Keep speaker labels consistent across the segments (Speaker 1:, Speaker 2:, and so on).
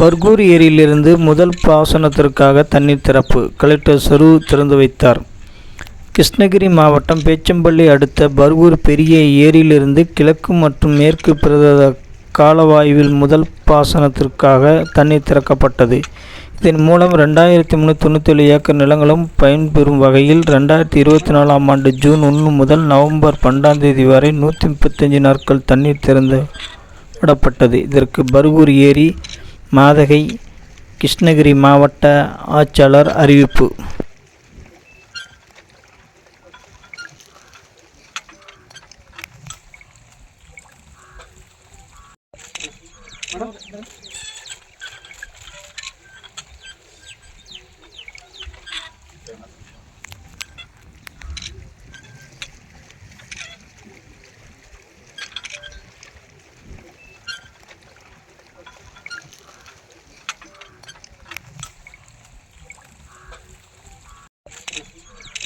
Speaker 1: பர்கூர் ஏரியிலிருந்து முதல் பாசனத்திற்காக தண்ணீர் திறப்பு. கலெக்டர் சரு திறந்து வைத்தார். கிருஷ்ணகிரி மாவட்டம் பேச்சம்பள்ளி அடுத்த பர்கூர் பெரிய ஏரியிலிருந்து கிழக்கு மற்றும் மேற்கு பிரதேச காலவாயுவில் முதல் பாசனத்திற்காக தண்ணீர் திறக்கப்பட்டது. இதன் மூலம் ரெண்டாயிரத்தி முந்நூற்றி தொண்ணூற்றேழு ஏக்கர் நிலங்களும் பயன்பெறும் வகையில் ரெண்டாயிரத்தி இருபத்தி நாலாம் ஆண்டு ஜூன் ஒன்று முதல் நவம்பர் பன்னெண்டாம் தேதி வரை நூற்றி முப்பத்தஞ்சு நாட்கள் தண்ணீர் திறந்து விடப்பட்டது இதற்கு பர்கூர் ஏரி மாதகை கிருஷ்ணகிரி மாவட்ட ஆட்சியாளர் அறிவிப்பு Thank.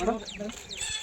Speaker 1: Bırak. Bırak.